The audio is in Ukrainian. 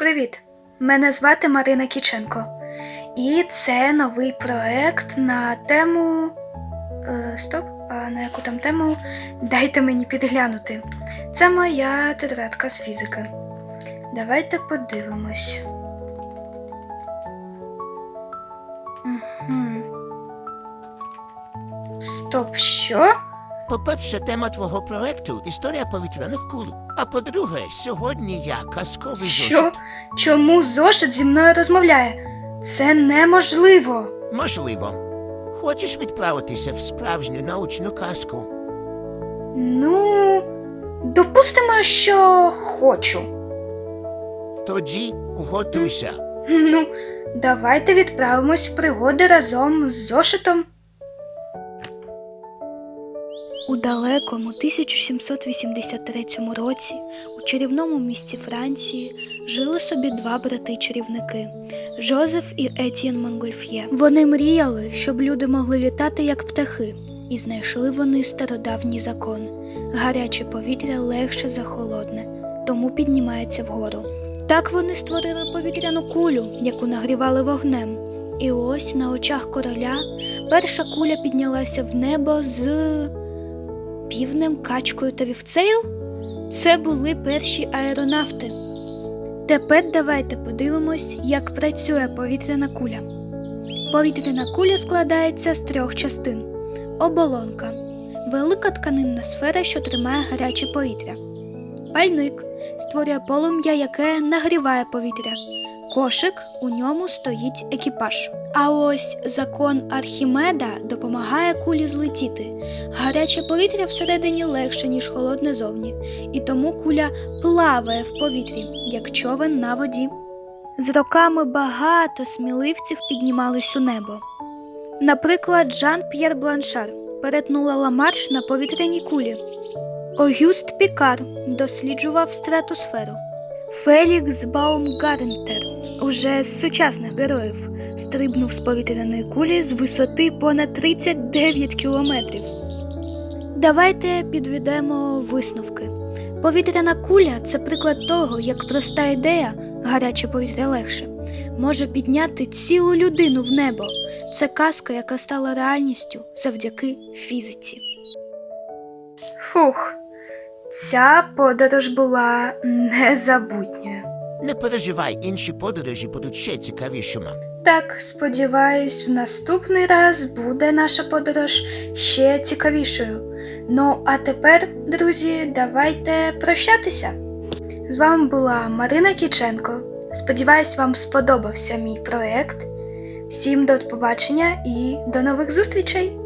Привіт! Мене звати Марина Кіченко. І це новий проект на тему. Е, стоп, а на яку там тему? Дайте мені підглянути. Це моя тетрадка з фізики. Давайте подивимось. Угу. Стоп, що? По-перше, тема твого проекту історія повітряних кул. А по-друге, сьогодні я казковий Що? зошит. Чому зошит зі мною розмовляє? Це неможливо. Можливо. Хочеш відправитися в справжню научну казку? Ну, допустимо, що хочу. Тоді готуйся. Ну, давайте відправимось в пригоди разом з зошитом. У далекому 1783 році у чарівному місті Франції жили собі два брати-чарівники Жозеф і Етієн Монгольф'є. Вони мріяли, щоб люди могли літати як птахи, і знайшли вони стародавній закон. Гаряче повітря легше за холодне, тому піднімається вгору. Так вони створили повітряну кулю, яку нагрівали вогнем. І ось на очах короля перша куля піднялася в небо з півнем, качкою та вівцею. Це були перші аеронавти. Тепер давайте подивимось, як працює повітряна куля. Повітряна куля складається з трьох частин: оболонка, велика тканинна сфера, що тримає гаряче повітря, пальник створює полум'я, яке нагріває повітря. Кошик у ньому стоїть екіпаж. А ось закон Архімеда допомагає кулі злетіти. Гаряче повітря всередині легше, ніж холодне зовні, і тому куля плаває в повітрі, як човен на воді. З роками багато сміливців піднімались у небо. Наприклад, Жан П'єр Бланшар перетнула Ламарш на повітряній кулі. Огюст Пікар досліджував стратосферу. Фелікс Баумгарнтер, уже з сучасних героїв, стрибнув з повітряної кулі з висоти понад 39 кілометрів. Давайте підведемо висновки. Повітряна куля це приклад того, як проста ідея, гаряче повітря легше, може підняти цілу людину в небо. Це казка, яка стала реальністю завдяки фізиці. Фух, ця подорож була незабутньою. Не переживай, інші подорожі будуть ще цікавішими. Так, сподіваюсь, в наступний раз буде наша подорож ще цікавішою. Ну, а тепер, друзі, давайте прощатися. З вами була Марина Кіченко. Сподіваюсь, вам сподобався мій проект. Всім до побачення і до нових зустрічей!